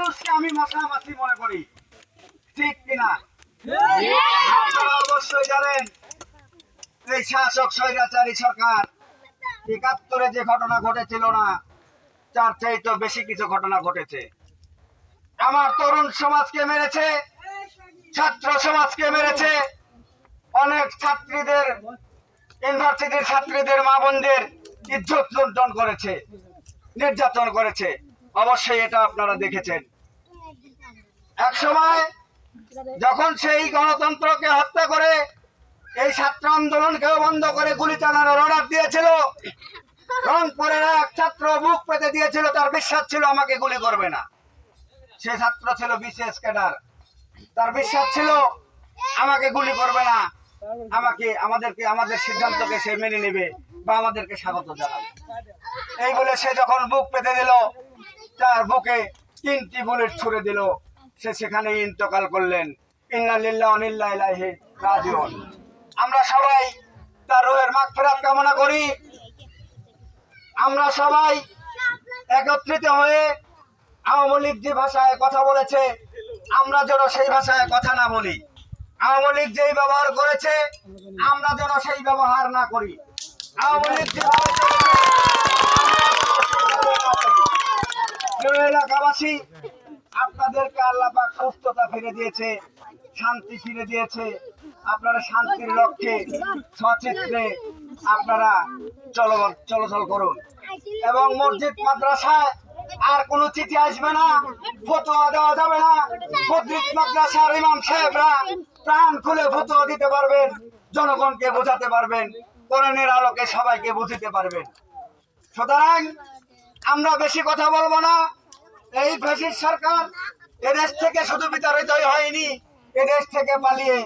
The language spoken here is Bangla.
মানুষকে আমি মনে করি। ঠিক কিনা? আপনারা অবশ্যই জানেন এই শাসক স্বৈরাচারী সরকার একাত্তরে যে ঘটনা ঘটেছিল না তার চাইতে বেশি কিছু ঘটনা ঘটেছে। আমার তরুণ সমাজকে মেরেছে ছাত্র সমাজকে মেরেছে অনেক ছাত্রীদের ইউনিভার্সিটির ছাত্রীদের মা বোনদের ইজ্জত লুণ্ঠন করেছে নির্যাতন করেছে। অবশ্যই এটা আপনারা দেখেছেন। এক সময় যখন সেই গণতন্ত্রকে হত্যা করে এই ছাত্র আন্দোলনকেও বন্ধ করে গুলি চালানোর অর্ডার দিয়েছিল, রংপুরের এক ছাত্র বুক পেতে দিয়েছিল, তার বিশ্বাস ছিল আমাকে গুলি করবে না। সে ছাত্র ছিল বিশেষ ক্যাডার। তার বিশ্বাস ছিল আমাকে গুলি করবে না। আমাকে, আমাদেরকে, আমাদের সিদ্ধান্তকে সে মেনে নেবে বা আমাদেরকে স্বাগত জানাবে। এই বলে সে যখন বুক পেতে দিল তার বুকে তিনটি বুলেট ছুড়ে দিল। সে সেখানে ইন্তকাল করলেন। রাজিউন। আমরা সবাই তার রোহের মাগফিরাত কামনা করি। আমরা সবাই একত্রিত হয়ে আওয়ামী লীগ যে ভাষায় কথা বলেছে, আমরা যেন সেই ভাষায় কথা না বলি। আওয়ামী লীগ যেই ব্যবহার করেছে, আমরা যেন সেই ব্যবহার না করি। আওয়ামী লীগ যেভাবে চলেছে, আমরা যেন সেই ব্যবহার না করি। এলাকাবাসী আপনাদেরকে আল্লাহ পাক সুস্থতা ফিরে দিয়েছে, শান্তি ফিরে দিয়েছে। আপনারা শান্তির লক্ষ্যে, সচিত্রে আপনারা চল চলাচল করুন। এবং মসজিদ, মাদ্রাসায় আর কোনো চিঠি আসবে না, ফতোয়া দেওয়া যাবে না। মসজিদ, মাদ্রাসার ইমাম সাহেবরা প্রাণ খুলে ফতোয়া দিতে পারবেন, জনগণকে বোঝাতে পারবেন কোরআনের আলোকে সবাইকে বুঝিতে পারবেন। সুতরাং আমরা বেশি কথা বলব না। এই ফ্যাসিস্ট সরকার এদেশ থেকে শুধু বিতাড়িত হয়নি এদেশ থেকে পালিয়ে